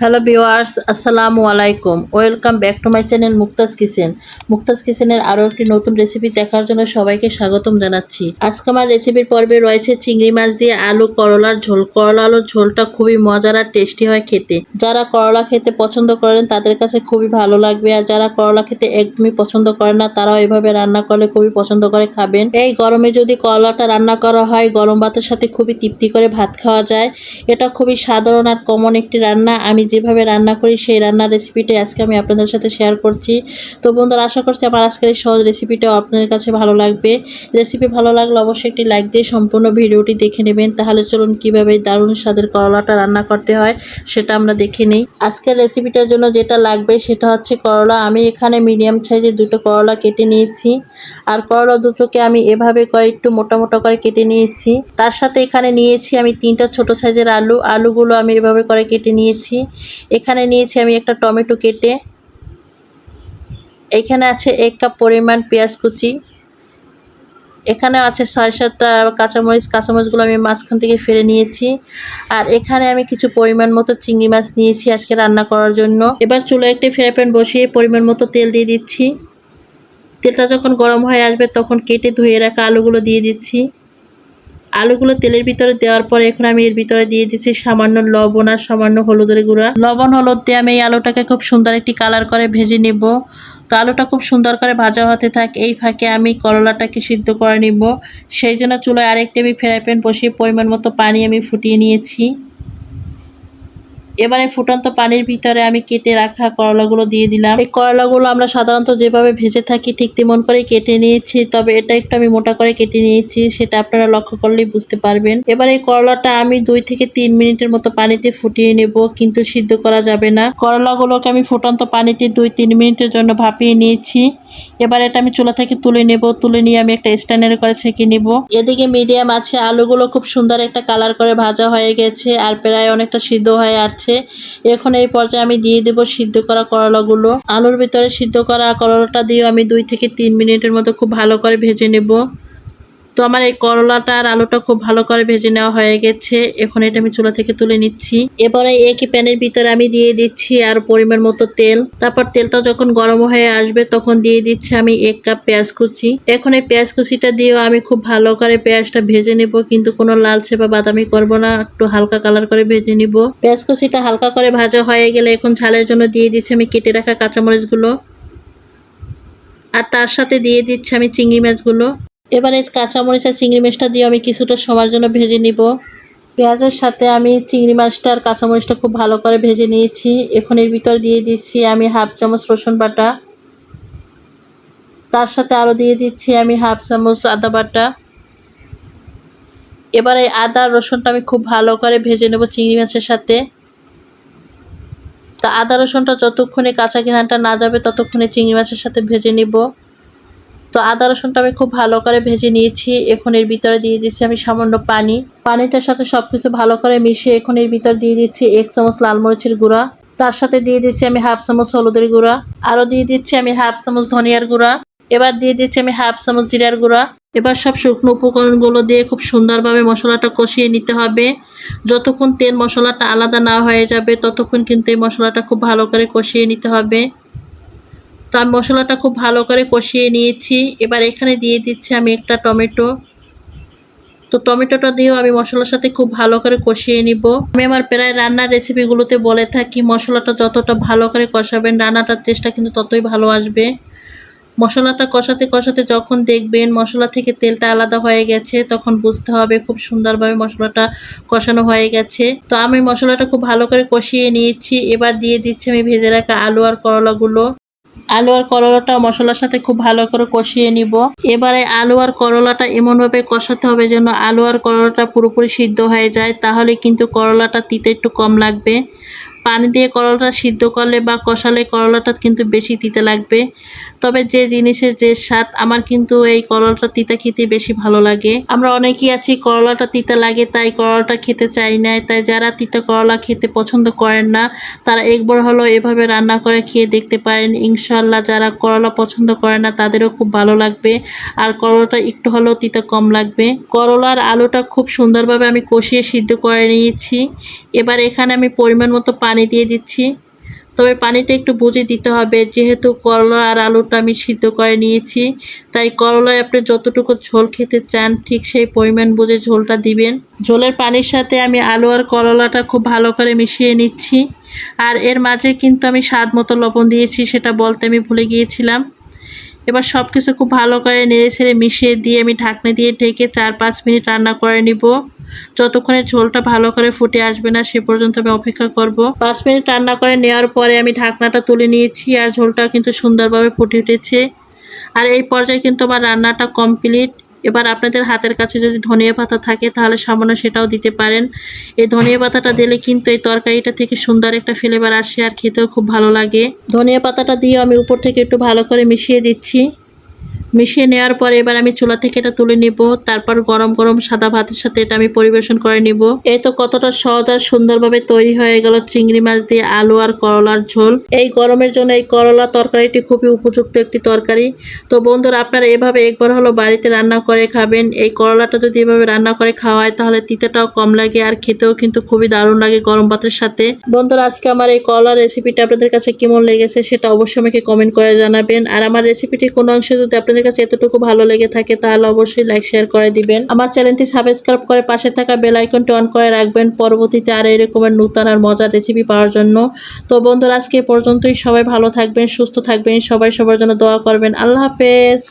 Hello viewers আসসালামু আলাইকুম। Welcome back to my channel Muktaz kitchen. Muktaz কিচেনের আরও একটি নতুন রেসিপি দেখার জন্য সবাইকে স্বাগতম জানাচ্ছি। আজকে আমার রেসিপির পর্বে রয়েছে চিংড়ি মাছ দিয়ে আলু, করলার ঝোল। করলা আলুর ঝোলটা খুবই মজার আর টেস্টি হয় খেতে। যারা করলা খেতে পছন্দ করেন, তাদের কাছে খুবই ভালো লাগবে। আর যারা করলা খেতে একদমই পছন্দ করে না, তারাও এভাবে রান্না করলে খুবই পছন্দ করে খাবেন। এই গরমে যদি করলাটা রান্না করা হয়, গরম ভাতের সাথে খুবই তৃপ্তি করে ভাত খাওয়া যায়। এটা খুবই সাধারণ আর কমন একটি রান্না। আমি যেভাবে রান্না করি, সেই রান্নার রেসিপিটি আজকে আমি আপনাদের সাথে শেয়ার করছি। তো বন্ধুরা, আশা করছি আমার আজকের এই সহজ রেসিপিটাও আপনাদের কাছে ভালো লাগবে। রেসিপি ভালো লাগলে অবশ্যই একটি লাইক দিয়ে সম্পূর্ণ ভিডিওটি দেখে নেবেন। তাহলে চলুন কীভাবে দারুণ স্বাদের করলাটা রান্না করতে হয়, সেটা আমরা দেখে নিই। আজকের রেসিপিটার জন্য যেটা লাগবে, সেটা হচ্ছে করলা। আমি এখানে মিডিয়াম সাইজের দুটো করলা কেটে নিয়েছি। আর করলা দুটোকে আমি এভাবে করে একটু মোটা মোটা করে কেটে নিয়েছি। তার সাথে এখানে নিয়েছি আমি তিনটা ছোট সাইজের আলু। আলুগুলো আমি এভাবে করে কেটে নিয়েছি। এখানে নিয়েছি আমি একটা টমেটো কেটে। এখানে আছে এক কাপ পরিমাণ পেঁয়াজ কুচি। এখানে আছে ছয় সাতটা কাঁচামরিচ, কাঁচামরিচগুলো আমি মাঝখান থেকে ফেলে নিয়েছি। আর এখানে আমি কিছু পরিমাণ মতো চিংড়ি মাছ নিয়েছি আজকে রান্না করার জন্য। এবার চুলো একটি ফ্রাই প্যান বসিয়ে পরিমাণ মতো তেল দিয়ে দিচ্ছি। তেলটা যখন গরম হয়ে আসবে তখন কেটে ধুয়ে রাখা আলুগুলো দিয়ে দিচ্ছি। আলুগুলো তেলের ভিতরে দেওয়ার পরে এখন আমি এর ভিতরে দিয়ে দিচ্ছি সামান্য লবণ আর সামান্য হলুদের গুঁড়া। লবণ, হলুদ দিয়ে আমি এই আলুটাকে খুব সুন্দর একটি কালার করে ভেজে নেব। তো আলুটা খুব সুন্দর করে ভাজা হতে থাক, এই ফাঁকে আমি করলাটাকে সিদ্ধ করে নিব। সেই জন্য চুলায় আরেকটি আমি ফ্রাই প্যান বসিয়ে পরিমাণ মতো পানি আমি ফুটিয়ে নিয়েছি। এবারে ফুটন্ত পানির ভিতরে আমি কেটে রাখা করলাগুলো দিয়ে দিলাম। এই করলাগুলো আমরা সাধারণত যেভাবে ভেজে থাকি ঠিক তেমন করে কেটে নিয়েছি, তবে এটা একটু আমি মোটা করে কেটে নিয়েছি, সেটা আপনারা লক্ষ্য করলেই বুঝতে পারবেন। এবার এই করলাটা আমি দুই থেকে তিন মিনিটের মতো পানিতে ফুটিয়ে নেব, কিন্তু সিদ্ধ করা যাবে না। করলাগুলোকে আমি ফুটন্ত পানিতে দুই তিন মিনিটের জন্য ভাপিয়ে নিয়েছি। এবার এটা আমি চুলা থেকে তুলে নেব, তুলে নিয়ে আমি একটা স্ট্যান্ডার করে ছেঁকে নেব। এদিকে মিডিয়াম আছে, আলুগুলো খুব সুন্দর একটা কালার করে ভাজা হয়ে গেছে, আর প্রায় অনেকটা সিদ্ধ হয়ে আসছে। এখন এই পর্যায়ে আমি দিয়ে দেব সিদ্ধ করা করলাগুলো। আলুর ভিতরে সিদ্ধ করা করলাটা দিয়ে আমি দুই থেকে তিন মিনিটের মতো খুব ভালো করে ভেজে নেব। তো আমার এই করলাটা আর আলুটা খুব ভালো করে ভেজে নেওয়া হয়ে গেছে। এখন এটা আমি চুলা থেকে তুলে নিচ্ছি। এবারে একই প্যানের ভিতরে আমি দিয়ে দিচ্ছি আর পরিমাণ মতো তেল। তারপর তেলটা যখন গরম হয়ে আসবে তখন দিয়ে দিচ্ছি আমি এক কাপ পেঁয়াজ কুচি। এখন এই পেঁয়াজ কুচিটা দিয়েও আমি খুব ভালো করে পেঁয়াজটা ভেজে নেব, কিন্তু কোনো লালচে বা বাদামি করব না। একটু হালকা কালার করে ভেজে নিব। পেঁয়াজ কুচিটা হালকা করে ভাজা হয়ে গেলে এখন ঝালের জন্য দিয়ে দিচ্ছি আমি কেটে রাখা কাঁচামরিচগুলো। আর তার সাথে দিয়ে দিচ্ছি আমি চিংড়ি মাছগুলো। এবারে আর চিংড়ি মাছটা দিয়ে আমি কিছুটা সময়ের জন্য ভেজে নিব। পেঁয়াজের সাথে আমি চিংড়ি মাছটা আর কাঁচামরিচটা খুব ভালো করে ভেজে নিয়েছি। এখন এর ভিতর দিয়ে দিচ্ছি আমি হাফ চামচ রসুন বাটা। তার সাথে আরও দিয়ে দিচ্ছি আমি হাফ চামচ আদা বাটা। এবারে আদা রসুনটা আমি খুব ভালো করে ভেজে নেব চিংড়ি মাছের সাথে। তা আদা রসুনটা যতক্ষণে কাঁচা কিনাটা না যাবে ততক্ষণে চিংড়ি মাছের সাথে ভেজে নিব। তো আদা রসুনটা আমি খুব ভালো করে ভেজে নিয়েছি। এখন এর ভিতরে দিয়ে দিচ্ছি আমি সামান্য পানি। পানিটার সাথে সব কিছু ভালো করে মিশিয়ে এখন এর ভিতর দিয়ে দিচ্ছি এক চামচ লাল মরিচের গুঁড়া। তার সাথে দিয়ে দিচ্ছি আমি হাফ চামচ হলুদের গুঁড়া। আরও দিয়ে দিচ্ছি আমি হাফ চামচ ধনিয়ার গুঁড়া। এবার দিয়ে দিচ্ছি আমি হাফ চামচ জিরার গুঁড়া। এবার সব শুকনো উপকরণগুলো দিয়ে খুব সুন্দরভাবে মশলাটা কষিয়ে নিতে হবে। যতক্ষণ তেল মশলাটা আলাদা না হয়ে যাবে, ততক্ষণ কিন্তু এই মশলাটা খুব ভালো করে কষিয়ে নিতে হবে। আমি মশলাটা খুব ভালো করে কষিয়ে নিয়েছি। এবার এখানে দিয়ে দিচ্ছি আমি একটা টমেটো। তো টমেটোটা দিয়েও আমি মশলার সাথে খুব ভালো করে কষিয়ে নিব। আমি আমার প্রায় রান্নার রেসিপিগুলোতে বলে থাকি, মশলাটা যতটা ভালো করে কষাবেন, রান্নাটার টেস্টটা কিন্তু ততই ভালো আসবে। মশলাটা কষাতে কষাতে যখন দেখবেন মশলা থেকে তেলটা আলাদা হয়ে গেছে, তখন বুঝতে হবে খুব সুন্দরভাবে মশলাটা কষানো হয়ে গেছে। তো আমি মশলাটা খুব ভালো করে কষিয়ে নিয়েছি। এবার দিয়ে দিচ্ছি আমি ভেজে রাখা আলু আর করলাগুলো। আলু আর করলাটা মশলার সাথে খুব ভালো করে কষিয়ে নিব। এবারে আলু আর করলাটা এমনভাবে কষাতে হবে যেন আলু আর করলাটা পুরোপুরি সিদ্ধ হয়ে যায়, তাহলে কিন্তু করলাটা তিতে একটু কম লাগবে। পানি দিয়ে করলাটা সিদ্ধ করলে বা কষালে করলাটা কিন্তু বেশি তিতে লাগবে। তবে যে জিনিসের যে স্বাদ, আমার কিন্তু এই করলাটা তিতা খেতে বেশি ভালো লাগে। আমরা অনেকেই আছি, করলাটা তিতা লাগে, তাই করলাটা খেতে চাই না। তাই যারা তিতা করলা খেতে পছন্দ করেন না, তারা একবার হলো এভাবে রান্না করে খেয়ে দেখতে পারেন। ইনশাল্লাহ যারা করলা পছন্দ করে না, তাদেরও খুব ভালো লাগবে। আর করলাটা একটু হলেও তিতা কম লাগবে। করলার আলুটা খুব সুন্দরভাবে আমি কষিয়ে সিদ্ধ করে নিয়েছি। এবার এখানে আমি পরিমাণ মতো পানি পানি দিয়ে দিচ্ছি। তবে পানিটা একটু বুঝে দিতে হবে, যেহেতু করলা আর আলুটা আমি সিদ্ধ করে নিয়েছি, তাই করলায় আপনি যতটুকু ঝোল খেতে চান, ঠিক সেই পরিমাণ বুঝে ঝোলটা দিবেন। ঝোলের পানির সাথে আমি আলু আর করলাটা খুব ভালো করে মিশিয়ে নিচ্ছি। আর এর মাঝে কিন্তু আমি স্বাদ মতো লবণ দিয়েছি, সেটা বলতে আমি ভুলে গিয়েছিলাম। এবার সব কিছু খুব ভালো করে নেড়ে ছেড়ে মিশিয়ে দিয়ে আমি ঢাকনা দিয়ে ঢেকে চার পাঁচ মিনিট রান্না করে নিব। যতক্ষণে ঝোলটা ভালো করে ফুটে আসবে না, সে পর্যন্ত আমি অপেক্ষা করব। পাঁচ মিনিট রান্না করে নেওয়ার পরে আমি ঢাকনাটা তুলে নিয়েছি আর ঝোলটা কিন্তু সুন্দরভাবে ফুটে উঠেছে। আর এই পর্যায়ে কিন্তু আমার রান্নাটা কমপ্লিট। এবার আপনাদের হাতের কাছে যদি ধনিয়া পাতা থাকে, তাহলে সামান্য সেটাও দিতে পারেন। এই ধনিয়া পাতাটা দিলে কিন্তু এই তরকারিটা থেকে সুন্দর একটা ফ্লেভার আসে আর খেতেও খুব ভালো লাগে। ধনিয়া পাতাটা দিয়ে আমি উপর থেকে একটু ভালো করে মিশিয়ে দিচ্ছি। মিশিয়ে নেওয়ার পরে এবার আমি চুলা থেকে এটা তুলে নিব, তারপর গরম গরম সাদা ভাতের সাথে এটা আমি পরিবেশন করে নিব। এই তো কতটা সহজ আর সুন্দরভাবে তৈরি হয়ে গেল চিংড়ি মাছ দিয়ে আলু আর করলার ঝোল। এই গরমের জন্য এই করলা তরকারিটি খুবই উপযুক্ত একটি তরকারি। তো বন্ধুরা, আপনারা এভাবে একবার হলো বাড়িতে রান্না করে খাবেন। এই করলাটা যদি এভাবে রান্না করে খাওয়া হয়, তাহলে তিতেটাও কম লাগে আর খেতেও কিন্তু খুবই দারুণ লাগে গরম ভাতের সাথে। বন্ধুরা, আজকে আমার এই করলার রেসিপিটা আপনাদের কাছে কেমন লেগেছে, সেটা অবশ্যই আমাকে কমেন্ট করে জানাবেন। আর আমার রেসিপিটি কোনো অংশে যদি আপনাদের কাছে এতটুকু ভালো লেগে থাকে তাহলে অবশ্যই লাইক শেয়ার করে দিবেন। আমার চ্যানেলটি সাবস্ক্রাইব করে পাশে থাকা বেল আইকনটি অন করে রাখবেন। পরবর্তীতে আর এরকমের নূতন আর মজার রেসিপি পাওয়ার জন্য। তো বন্ধুরা, আজকে পর্যন্তই। সবাই ভালো থাকবেন, সুস্থ থাকবেন। সবাই সবার জন্য দোয়া করবেন। আল্লাহ হাফেজ।